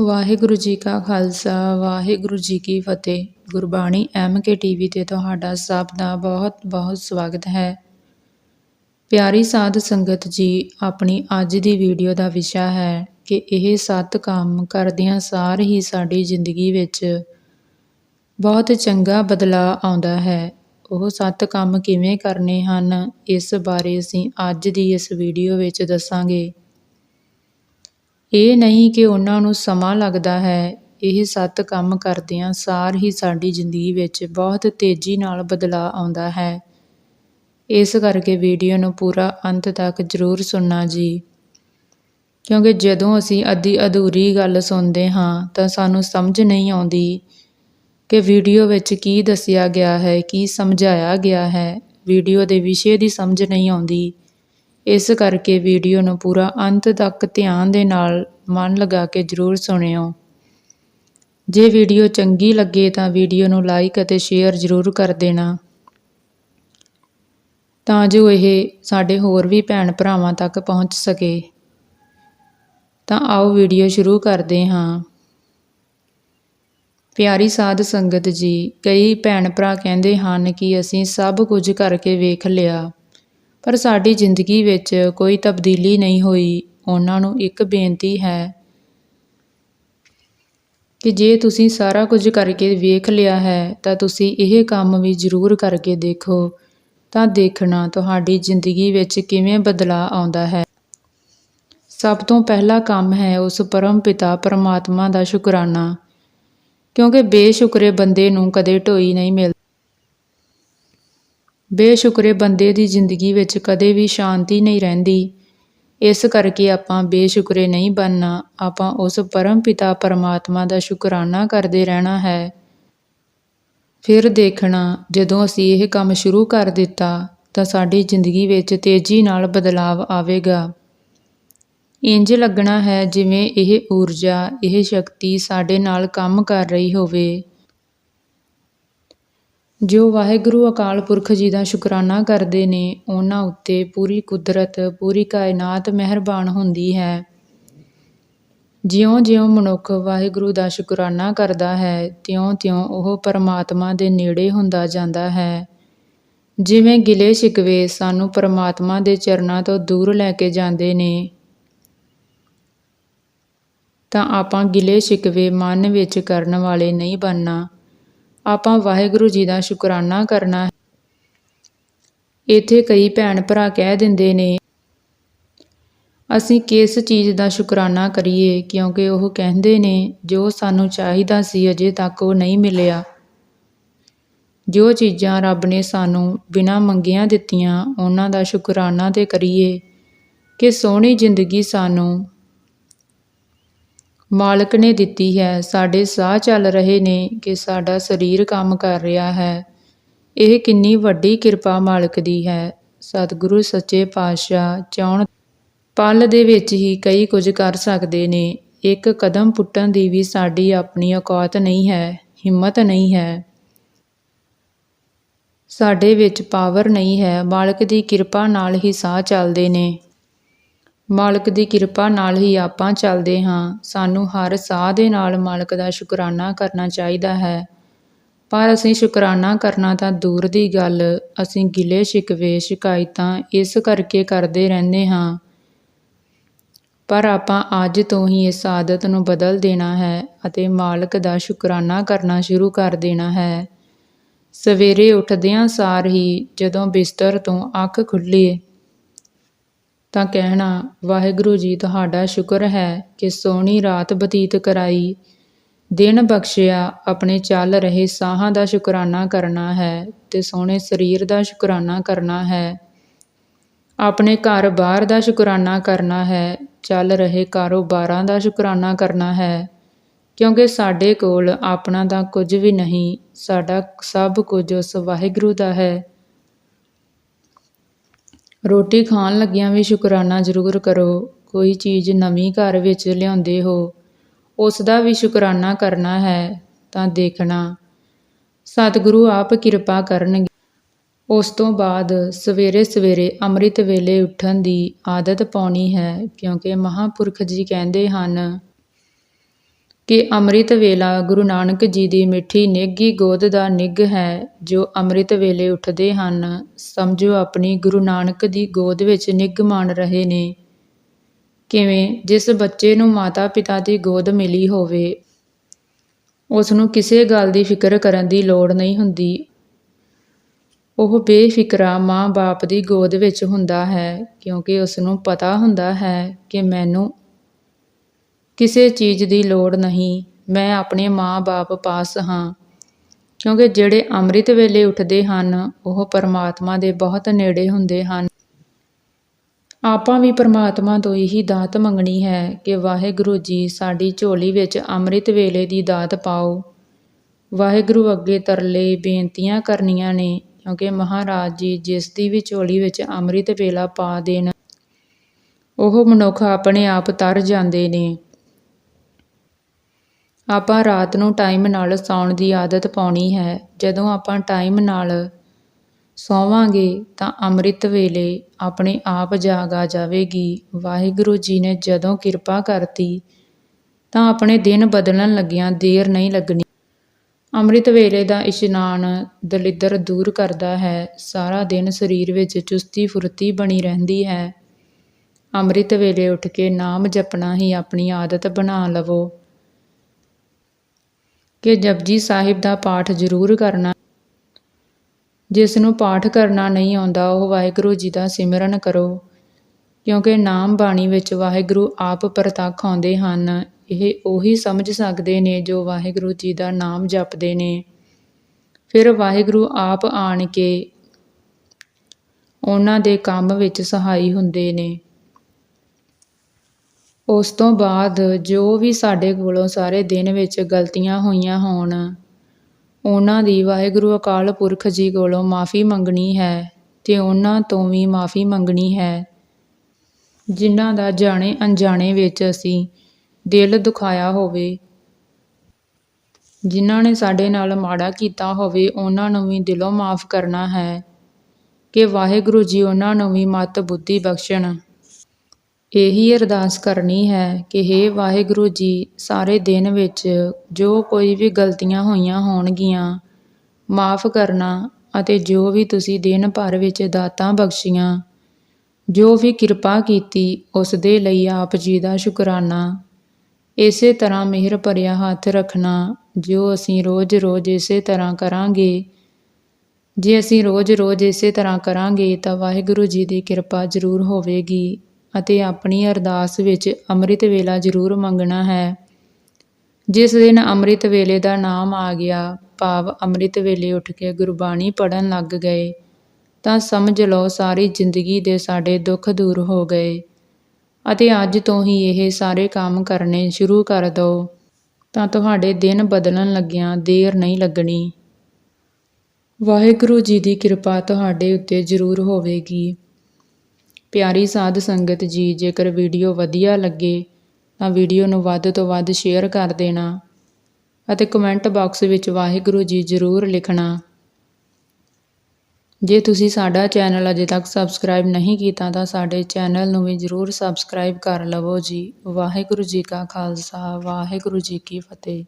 ਵਾਹਿਗੁਰੂ ਜੀ ਕਾ ਖਾਲਸਾ, ਵਾਹਿਗੁਰੂ ਜੀ ਕੀ ਫਤਿਹ। Gurbani M K TV ਤੇ ਤੁਹਾਡਾ ਸਭ ਦਾ ਬਹੁਤ ਬਹੁਤ ਸਵਾਗਤ ਹੈ। ਪਿਆਰੀ ਸਾਧ ਸੰਗਤ ਜੀ, ਆਪਣੀ ਅੱਜ ਦੀ ਵੀਡੀਓ ਦਾ ਵਿਸ਼ਾ ਹੈ ਕਿ ਇਹ ਸੱਤ ਕੰਮ ਕਰਦਿਆਂ ਸਾਰ ਹੀ ਸਾਡੀ ਜ਼ਿੰਦਗੀ ਵਿੱਚ ਬਹੁਤ ਚੰਗਾ ਬਦਲਾਅ ਆਉਂਦਾ ਹੈ। ਉਹ ਸੱਤ ਕੰਮ ਕਿਵੇਂ ਕਰਨੇ ਹਨ, ਇਸ ਬਾਰੇ ਅਸੀਂ ਅੱਜ ਦੀ ਇਸ ਵੀਡੀਓ ਵਿੱਚ ਦੱਸਾਂਗੇ। ਇਹ ਨਹੀਂ ਕਿ ਉਹਨਾਂ ਨੂੰ ਸਮਾਂ ਲੱਗਦਾ ਹੈ। ਇਹ ਸੱਤ ਕੰਮ ਕਰਦਿਆਂ ਸਾਰ ਹੀ ਸਾਡੀ ਜ਼ਿੰਦਗੀ ਵਿੱਚ ਬਹੁਤ ਤੇਜ਼ੀ ਨਾਲ ਬਦਲਾਅ ਆਉਂਦਾ ਹੈ। ਇਸ ਕਰਕੇ ਵੀਡੀਓ ਨੂੰ ਪੂਰਾ ਅੰਤ ਤੱਕ ਜ਼ਰੂਰ ਸੁਣਨਾ ਜੀ। ਕਿਉਂਕਿ ਜਦੋਂ ਅਸੀਂ ਅੱਧੀ ਅਧੂਰੀ ਗੱਲ ਸੁਣਦੇ ਹਾਂ, ਤਾਂ ਸਾਨੂੰ ਸਮਝ ਨਹੀਂ ਆਉਂਦੀ ਕਿ ਵੀਡੀਓ ਵਿੱਚ ਕੀ ਦੱਸਿਆ ਗਿਆ ਹੈ, ਕੀ ਸਮਝਾਇਆ ਗਿਆ ਹੈ। ਵੀਡੀਓ ਦੇ ਵਿਸ਼ੇ ਦੀ ਸਮਝ ਨਹੀਂ ਆਉਂਦੀ। ਇਸ ਕਰਕੇ ਵੀਡੀਓ ਨੂੰ ਪੂਰਾ ਅੰਤ ਤੱਕ ਧਿਆਨ ਦੇ ਨਾਲ ਮਨ ਲਗਾ ਕੇ ਜ਼ਰੂਰ ਸੁਣਿਓ। ਜੇ ਵੀਡੀਓ ਚੰਗੀ ਲੱਗੇ ਤਾਂ ਵੀਡੀਓ ਨੂੰ ਲਾਈਕ ਅਤੇ ਸ਼ੇਅਰ ਜ਼ਰੂਰ ਕਰ ਦੇਣਾ। ਤਾਂ ਜੋ ਇਹ ਸਾਡੇ ਹੋਰ ਵੀ ਭੈਣ ਭਰਾਵਾਂ ਤੱਕ ਪਹੁੰਚ ਸਕੇ। ਤਾਂ ਆਓ ਵੀਡੀਓ ਸ਼ੁਰੂ ਕਰਦੇ ਹਾਂ। ਪਿਆਰੀ ਸਾਧ ਸੰਗਤ ਜੀ, ਕਈ ਭੈਣ ਭਰਾ ਕਹਿੰਦੇ ਹਨ ਕਿ ਅਸੀਂ ਸਭ ਕੁਝ ਕਰਕੇ ਵੇਖ ਲਿਆ। ਪਰ ਸਾਡੀ ਜ਼ਿੰਦਗੀ ਵਿੱਚ ਕੋਈ ਤਬਦੀਲੀ ਨਹੀਂ ਹੋਈ। ਉਹਨਾਂ ਨੂੰ ਇੱਕ ਬੇਨਤੀ ਹੈ ਕਿ ਜੇ ਤੁਸੀਂ ਸਾਰਾ ਕੁਝ ਕਰਕੇ ਵੇਖ ਲਿਆ ਹੈ, ਤਾਂ ਤੁਸੀਂ ਇਹ ਕੰਮ ਵੀ ਜ਼ਰੂਰ ਕਰਕੇ ਦੇਖੋ, ਤਾਂ ਦੇਖਣਾ ਤੁਹਾਡੀ ਜ਼ਿੰਦਗੀ ਵਿੱਚ ਕਿਵੇਂ ਬਦਲਾਅ ਆਉਂਦਾ ਹੈ। ਸਭ ਤੋਂ ਪਹਿਲਾ ਕੰਮ ਹੈ ਉਸ ਪਰਮ ਪਿਤਾ ਪਰਮਾਤਮਾ ਦਾ ਸ਼ੁਕਰਾਨਾ, ਕਿਉਂਕਿ ਬੇਸ਼ੁਕਰੇ ਬੰਦੇ ਨੂੰ ਕਦੇ ਢੋਈ ਨਹੀਂ ਮਿਲਦੀ। ਬੇਸ਼ੁਕਰੇ ਬੰਦੇ ਦੀ ਜ਼ਿੰਦਗੀ ਵਿੱਚ ਕਦੇ ਵੀ ਸ਼ਾਂਤੀ ਨਹੀਂ ਰਹਿੰਦੀ। ਇਸ ਕਰਕੇ ਆਪਾਂ ਬੇਸ਼ੁਕਰੇ ਨਹੀਂ ਬਣਨਾ, ਆਪਾਂ ਉਸ ਪਰਮ ਪਿਤਾ ਪਰਮਾਤਮਾ ਦਾ ਸ਼ੁਕਰਾਨਾ ਕਰਦੇ ਰਹਿਣਾ ਹੈ। ਫਿਰ ਦੇਖਣਾ, ਜਦੋਂ ਅਸੀਂ ਇਹ ਕੰਮ ਸ਼ੁਰੂ ਕਰ ਦਿੱਤਾ, ਤਾਂ ਸਾਡੀ ਜ਼ਿੰਦਗੀ ਵਿੱਚ ਤੇਜ਼ੀ ਨਾਲ ਬਦਲਾਅ ਆਵੇਗਾ। ਇੰਜ ਲੱਗਣਾ ਹੈ ਜਿਵੇਂ ਇਹ ਊਰਜਾ, ਇਹ ਸ਼ਕਤੀ ਸਾਡੇ ਨਾਲ ਕੰਮ ਕਰ ਰਹੀ ਹੋਵੇ। ਜੋ ਵਾਹਿਗੁਰੂ ਅਕਾਲ ਪੁਰਖ ਜੀ ਦਾ ਸ਼ੁਕਰਾਨਾ ਕਰਦੇ ਨੇ, ਉਹਨਾਂ ਉੱਤੇ ਪੂਰੀ ਕੁਦਰਤ, ਪੂਰੀ ਕਾਇਨਾਤ ਮਿਹਰਬਾਨ ਹੁੰਦੀ ਹੈ। ਜਿਉਂ-ਜਿਉਂ ਮਨੁੱਖ ਵਾਹਿਗੁਰੂ ਦਾ ਸ਼ੁਕਰਾਨਾ ਕਰਦਾ ਹੈ, ਤਿਉਂ-ਤਿਉਂ ਉਹ ਪਰਮਾਤਮਾ ਦੇ ਨੇੜੇ ਹੁੰਦਾ ਜਾਂਦਾ ਹੈ। ਜਿਵੇਂ ਗਿਲੇ ਸ਼ਿਕਵੇ ਸਾਨੂੰ ਪਰਮਾਤਮਾ ਦੇ ਚਰਨਾਂ ਤੋਂ ਦੂਰ ਲੈ ਕੇ ਜਾਂਦੇ ਨੇ, ਤਾਂ ਆਪਾਂ ਗਿਲੇ ਸ਼ਿਕਵੇ ਮਨ ਵਿੱਚ ਕਰਨ ਵਾਲੇ ਨਹੀਂ ਬਣਨਾ। ਆਪਾਂ ਵਾਹਿਗੁਰੂ ਜੀ ਦਾ ਸ਼ੁਕਰਾਨਾ ਕਰਨਾ ਇੱਥੇ ਕਈ ਭੈਣ ਭਰਾ ਕਹਿ ਦਿੰਦੇ ਨੇ, ਅਸੀਂ ਕਿਸ ਚੀਜ਼ ਦਾ ਸ਼ੁਕਰਾਨਾ ਕਰੀਏ, ਕਿਉਂਕਿ ਉਹ ਕਹਿੰਦੇ ਨੇ, ਜੋ ਸਾਨੂੰ ਚਾਹੀਦਾ ਸੀ ਅਜੇ ਤੱਕ ਉਹ ਨਹੀਂ ਮਿਲਿਆ। ਜੋ ਚੀਜ਼ਾਂ ਰੱਬ ਨੇ ਸਾਨੂੰ ਬਿਨਾਂ ਮੰਗਿਆਂ ਦਿੱਤੀਆਂ, ਉਹਨਾਂ ਦਾ ਸ਼ੁਕਰਾਨਾ ਤੇ ਕਰੀਏ ਕਿ ਸੋਹਣੀ ਜ਼ਿੰਦਗੀ ਸਾਨੂੰ ਮਾਲਕ ਨੇ ਦਿੱਤੀ ਹੈ, ਸਾਡੇ ਸਾਹ ਚੱਲ ਰਹੇ ਨੇ ਕਿ ਸਾਡਾ ਸਰੀਰ ਕੰਮ ਕਰ ਰਿਹਾ ਹੈ। ਇਹ ਕਿੰਨੀ ਵੱਡੀ ਕਿਰਪਾ ਮਾਲਕ ਦੀ ਹੈ। ਸਤਿਗੁਰੂ ਸੱਚੇ ਪਾਤਸ਼ਾਹ ਚਾਹਣ ਪਲ ਦੇ ਵਿੱਚ ਹੀ ਕਈ ਕੁਝ ਕਰ ਸਕਦੇ ਨੇ। ਇੱਕ ਕਦਮ ਪੁੱਟਣ ਦੀ ਵੀ ਸਾਡੀ ਆਪਣੀ ਔਕਾਤ ਨਹੀਂ ਹੈ, ਹਿੰਮਤ ਨਹੀਂ ਹੈ। ਸਾਡੇ ਵਿੱਚ ਪਾਵਰ ਨਹੀਂ ਹੈ। ਮਾਲਕ ਦੀ ਕਿਰਪਾ ਨਾਲ ਹੀ ਸਾਹ ਚੱਲਦੇ ਨੇ। ਮਾਲਕ ਦੀ ਕਿਰਪਾ ਨਾਲ ਹੀ ਆਪਾਂ ਚੱਲਦੇ ਹਾਂ। ਸਾਨੂੰ ਹਰ ਸਾਹ ਦੇ ਨਾਲ ਮਾਲਕ ਦਾ ਸ਼ੁਕਰਾਨਾ ਕਰਨਾ ਚਾਹੀਦਾ ਹੈ। ਪਰ ਅਸੀਂ ਸ਼ੁਕਰਾਨਾ ਕਰਨਾ ਤਾਂ ਦੂਰ ਦੀ ਗੱਲ। ਅਸੀਂ ਗਿਲੇ ਸ਼ਿਕਵੇ ਸ਼ਿਕਾਇਤਾਂ ਇਸ ਕਰਕੇ ਕਰਦੇ ਰਹਿੰਦੇ ਹਾਂ। ਪਰ ਆਪਾਂ ਅੱਜ ਤੋਂ ਹੀ ਇਸ ਆਦਤ ਨੂੰ ਬਦਲ ਦੇਣਾ ਹੈ ਅਤੇ ਮਾਲਕ ਦਾ ਸ਼ੁਕਰਾਨਾ ਕਰਨਾ ਸ਼ੁਰੂ ਕਰ ਦੇਣਾ ਹੈ। ਸਵੇਰੇ ਉੱਠਦਿਆਂ ਸਾਰ ਹੀ ਜਦੋਂ ਬਿਸਤਰ ਤੋਂ ਅੱਖ ਖੁੱਲੇ ਤਾਂ ਕਹਿਣਾ, ਵਾਹਿਗੁਰੂ ਜੀ, ਤੁਹਾਡਾ ਸ਼ੁਕਰ ਹੈ ਕਿ ਸੋਹਣੀ ਰਾਤ ਬਤੀਤ ਕਰਾਈ। ਦਿਨ ਬਖਸ਼ਿਆ, ਆਪਣੇ ਚੱਲ ਰਹੇ ਸਾਹਾਂ ਦਾ ਸ਼ੁਕਰਾਨਾ ਕਰਨਾ ਹੈ ਤੇ ਸੋਹਣੇ ਸਰੀਰ ਦਾ ਸ਼ੁਕਰਾਨਾ ਕਰਨਾ ਹੈ। ਆਪਣੇ ਘਰ ਬਾਹਰ ਦਾ ਸ਼ੁਕਰਾਨਾ ਕਰਨਾ ਹੈ, ਚੱਲ ਰਹੇ ਕਾਰੋਬਾਰਾਂ ਦਾ ਸ਼ੁਕਰਾਨਾ ਕਰਨਾ ਹੈ। ਕਿਉਂਕਿ ਸਾਡੇ ਕੋਲ ਆਪਣਾ ਤਾਂ ਕੁਝ ਵੀ ਨਹੀਂ, ਸਾਡਾ ਸਭ ਕੁਝ ਉਸ ਵਾਹਿਗੁਰੂ ਦਾ ਹੈ। ਰੋਟੀ ਖਾਣ ਲੱਗਿਆਂ ਵੀ ਸ਼ੁਕਰਾਨਾ ਜ਼ਰੂਰ ਕਰੋ, ਕੋਈ ਚੀਜ਼ ਨਵੀਂ ਘਰ ਵਿੱਚ ਲਿਆਉਂਦੇ ਹੋ ਉਸ ਦਾ ਵੀ ਸ਼ੁਕਰਾਨਾ ਕਰਨਾ ਹੈ, ਤਾਂ ਦੇਖਣਾ। ਸਤਿਗੁਰੂ ਆਪ ਕਿਰਪਾ ਕਰਨਗੇ। ਉਸ ਤੋਂ ਬਾਅਦ ਸਵੇਰੇ ਸਵੇਰੇ ਅੰਮ੍ਰਿਤ ਵੇਲੇ ਉੱਠਣ ਦੀ ਆਦਤ ਪਾਉਣੀ ਹੈ, ਕਿਉਂਕਿ ਮਹਾਪੁਰਖ ਜੀ ਕਹਿੰਦੇ ਹਨ ਕਿ ਅੰਮ੍ਰਿਤ ਵੇਲਾ ਗੁਰੂ ਨਾਨਕ ਜੀ ਦੀ ਮਿੱਠੀ ਨਿੱਘੀ ਗੋਦ ਦਾ ਨਿੱਘ ਹੈ, ਜੋ ਅੰਮ੍ਰਿਤ ਵੇਲੇ ਉੱਠਦੇ ਹਨ, ਸਮਝੋ ਆਪਣੀ ਗੁਰੂ ਨਾਨਕ ਦੀ ਗੋਦ ਵਿੱਚ ਨਿੱਘ ਮਾਣ ਰਹੇ ਨੇ। ਕਿਵੇਂ ਜਿਸ ਬੱਚੇ ਨੂੰ ਮਾਤਾ ਪਿਤਾ ਦੀ ਗੋਦ ਮਿਲੀ ਹੋਵੇ ਉਸ ਨੂੰ ਕਿਸੇ ਗੱਲ ਦੀ ਫਿਕਰ ਕਰਨ ਦੀ ਲੋੜ ਨਹੀਂ ਹੁੰਦੀ। ਉਹ ਬੇਫਿਕਰਾ ਮਾਂ-ਬਾਪ ਦੀ ਗੋਦ ਵਿੱਚ ਹੁੰਦਾ ਹੈ, ਕਿਉਂਕਿ ਉਸ ਨੂੰ ਪਤਾ ਹੁੰਦਾ ਹੈ ਕਿ ਮੈਨੂੰ ਕਿਸੇ ਚੀਜ਼ ਦੀ ਲੋੜ ਨਹੀਂ, ਮੈਂ ਆਪਣੇ ਮਾਂ-ਬਾਪ ਪਾਸ ਹਾਂ। ਕਿਉਂਕਿ ਜਿਹੜੇ ਅੰਮ੍ਰਿਤ ਵੇਲੇ ਉੱਠਦੇ ਹਨ, ਉਹ ਪਰਮਾਤਮਾ ਦੇ ਬਹੁਤ ਨੇੜੇ ਹੁੰਦੇ ਹਨ। ਆਪਾਂ ਵੀ ਪਰਮਾਤਮਾ ਤੋਂ ਇਹੀ ਦਾਤ ਮੰਗਣੀ ਹੈ ਕਿ ਵਾਹਿਗੁਰੂ ਜੀ ਸਾਡੀ ਝੋਲੀ ਵਿੱਚ ਅੰਮ੍ਰਿਤ ਵੇਲੇ ਦੀ ਦਾਤ ਪਾਓ। ਵਾਹਿਗੁਰੂ ਅੱਗੇ ਤਰਲੇ ਬੇਨਤੀਆਂ ਕਰਨੀਆਂ ਨੇ, ਕਿਉਂਕਿ ਮਹਾਰਾਜ ਜੀ ਜਿਸ ਦੀ ਵੀ ਝੋਲੀ ਵਿੱਚ ਅੰਮ੍ਰਿਤ ਵੇਲਾ ਪਾ ਦੇਣ, ਉਹ ਮਨੁੱਖ ਆਪਣੇ ਆਪ ਤਰ ਜਾਂਦੇ ਨੇ। ਆਪਾਂ ਰਾਤ ਨੂੰ ਟਾਈਮ ਨਾਲ ਸੌਣ ਦੀ ਆਦਤ ਪਾਉਣੀ ਹੈ। ਜਦੋਂ ਆਪਾਂ ਟਾਈਮ ਨਾਲ ਸੌਵਾਂਗੇ ਤਾਂ ਅੰਮ੍ਰਿਤ ਵੇਲੇ ਆਪਣੇ ਆਪ ਜਾਗ ਆ ਜਾਵੇਗੀ। ਵਾਹਿਗੁਰੂ ਜੀ ਨੇ ਜਦੋਂ ਕਿਰਪਾ ਕਰਤੀ ਤਾਂ ਆਪਣੇ ਦਿਨ ਬਦਲਣ ਲੱਗਿਆਂ ਦੇਰ ਨਹੀਂ ਲੱਗਣੀ। ਅੰਮ੍ਰਿਤ ਵੇਲੇ ਦਾ ਇਸ਼ਨਾਨ ਦਲਿੱਦਰ ਦੂਰ ਕਰਦਾ ਹੈ। ਸਾਰਾ ਦਿਨ ਸਰੀਰ ਵਿੱਚ ਚੁਸਤੀ ਫੁਰਤੀ ਬਣੀ ਰਹਿੰਦੀ ਹੈ। ਅੰਮ੍ਰਿਤ ਵੇਲੇ ਉੱਠ ਕੇ ਨਾਮ ਜਪਣਾ ਹੀ ਆਪਣੀ ਆਦਤ ਬਣਾ ਲਵੋ। ਕਿ ਜਪਜੀ ਸਾਹਿਬ ਦਾ ਪਾਠ ਜ਼ਰੂਰ ਕਰਨਾ। ਜਿਸ ਨੂੰ ਪਾਠ ਕਰਨਾ ਨਹੀਂ ਆਉਂਦਾ, ਉਹ ਵਾਹਿਗੁਰੂ ਜੀ ਦਾ ਸਿਮਰਨ ਕਰੋ। ਕਿਉਂਕਿ ਨਾਮ ਬਾਣੀ ਵਿੱਚ ਵਾਹਿਗੁਰੂ ਆਪ ਪ੍ਰਤੱਖ ਆਉਂਦੇ ਹਨ। ਇਹ ਉਹੀ ਸਮਝ ਸਕਦੇ ਨੇ ਜੋ ਵਾਹਿਗੁਰੂ ਜੀ ਦਾ ਨਾਮ ਜਪਦੇ ਨੇ। ਫਿਰ ਵਾਹਿਗੁਰੂ ਆਪ ਆਣ ਕੇ ਉਹਨਾਂ ਦੇ ਕੰਮ ਵਿੱਚ ਸਹਾਈ ਹੁੰਦੇ ਨੇ। ਉਸ ਤੋਂ ਬਾਅਦ ਜੋ ਵੀ ਸਾਡੇ ਕੋਲੋਂ ਸਾਰੇ ਦਿਨ ਵਿੱਚ ਗਲਤੀਆਂ ਹੋਈਆਂ ਹੋਣ, ਉਹਨਾਂ ਦੀ ਵਾਹਿਗੁਰੂ ਅਕਾਲ ਪੁਰਖ ਜੀ ਕੋਲੋਂ ਮਾਫੀ ਮੰਗਣੀ ਹੈ ਤੇ ਉਹਨਾਂ ਤੋਂ ਵੀ ਮਾਫੀ ਮੰਗਣੀ ਹੈ। ਜਿਨ੍ਹਾਂ ਦਾ ਜਾਣੇ ਅਣਜਾਣੇ ਵਿੱਚ ਅਸੀਂ ਦਿਲ ਦੁਖਾਇਆ ਹੋਵੇ, ਜਿਨ੍ਹਾਂ ਨੇ ਸਾਡੇ ਨਾਲ ਮਾੜਾ ਕੀਤਾ ਹੋਵੇ, ਉਹਨਾਂ ਨੂੰ ਵੀ ਦਿਲੋਂ ਮਾਫ ਕਰਨਾ ਹੈ। ਕਿ ਵਾਹਿਗੁਰੂ ਜੀ ਉਹਨਾਂ ਨੂੰ ਵੀ ਮਤ ਬੁੱਧੀ ਬਖਸ਼ਣ। ਇਹੀ ਅਰਦਾਸ ਕਰਨੀ ਹੈ ਕਿ ਹੇ ਵਾਹਿਗੁਰੂ ਜੀ, ਸਾਰੇ ਦਿਨ ਵਿੱਚ ਜੋ ਕੋਈ ਵੀ ਗਲਤੀਆਂ ਹੋਈਆਂ ਹੋਣਗੀਆਂ, ਮਾਫ ਕਰਨਾ ਅਤੇ ਜੋ ਵੀ ਤੁਸੀਂ ਦਿਨ ਭਰ ਵਿੱਚ ਦਾਤਾਂ ਬਖਸ਼ੀਆਂ, ਜੋ ਵੀ ਕਿਰਪਾ ਕੀਤੀ ਉਸ ਦੇ ਲਈ ਆਪ ਜੀ ਦਾ ਸ਼ੁਕਰਾਨਾ। ਇਸੇ ਤਰ੍ਹਾਂ ਮਿਹਰ ਭਰਿਆ ਹੱਥ ਰੱਖਣਾ ਜੋ ਅਸੀਂ ਰੋਜ਼-ਰੋਜ਼ ਇਸੇ ਤਰ੍ਹਾਂ ਕਰਾਂਗੇ। ਜੇ ਅਸੀਂ ਰੋਜ਼-ਰੋਜ਼ ਇਸੇ ਤਰ੍ਹਾਂ ਕਰਾਂਗੇ ਤਾਂ ਵਾਹਿਗੁਰੂ ਜੀ ਦੀ ਕਿਰਪਾ ਜ਼ਰੂਰ ਹੋਵੇਗੀ। ਅਤੇ ਆਪਣੀ ਅਰਦਾਸ ਵਿੱਚ ਅੰਮ੍ਰਿਤ ਵੇਲਾ ਜ਼ਰੂਰ ਮੰਗਣਾ ਹੈ। ਜਿਸ ਦਿਨ ਅੰਮ੍ਰਿਤ ਵੇਲੇ ਦਾ ਨਾਮ ਆ ਗਿਆ, ਭਾਵ ਅੰਮ੍ਰਿਤ ਵੇਲੇ ਉੱਠ ਕੇ ਗੁਰਬਾਣੀ ਪੜਨ ਲੱਗ ਗਏ, ਤਾਂ ਸਮਝ ਲਓ ਸਾਰੀ ਜ਼ਿੰਦਗੀ ਦੇ ਸਾਡੇ ਦੁੱਖ ਦੂਰ ਹੋ ਗਏ। ਅਤੇ ਅੱਜ ਤੋਂ ਹੀ ਇਹ ਸਾਰੇ ਕੰਮ ਕਰਨੇ ਸ਼ੁਰੂ ਕਰ ਦਿਓ ਤਾਂ ਤੁਹਾਡੇ ਦਿਨ ਬਦਲਣ ਲੱਗਿਆਂ ਦੇਰ ਨਹੀਂ ਲੱਗਣੀ। ਵਾਹਿਗੁਰੂ ਜੀ ਦੀ ਕਿਰਪਾ ਤੁਹਾਡੇ ਉੱਤੇ ਜ਼ਰੂਰ ਹੋਵੇਗੀ। ਪਿਆਰੀ ਸਾਧ ਸੰਗਤ ਜੀ, ਜੇਕਰ ਵੀਡੀਓ ਵਧੀਆ ਲੱਗੇ ਤਾਂ ਵੀਡੀਓ ਨੂੰ ਵੱਧ ਤੋਂ ਵੱਧ ਸ਼ੇਅਰ ਕਰ ਦੇਣਾ ਅਤੇ ਕਮੈਂਟ ਬਾਕਸ ਵਿੱਚ ਵਾਹਿਗੁਰੂ ਜੀ ਜ਼ਰੂਰ ਲਿਖਣਾ। ਜੇ ਤੁਸੀਂ ਸਾਡਾ ਚੈਨਲ ਅਜੇ ਤੱਕ ਸਬਸਕ੍ਰਾਈਬ ਨਹੀਂ ਕੀਤਾ ਤਾਂ ਸਾਡੇ ਚੈਨਲ ਨੂੰ ਵੀ ਜ਼ਰੂਰ ਸਬਸਕ੍ਰਾਈਬ ਕਰ ਲਵੋ ਜੀ। ਵਾਹਿਗੁਰੂ ਜੀ ਕਾ ਖਾਲਸਾ, ਵਾਹਿਗੁਰੂ ਜੀ ਕੀ ਫਤਿਹ।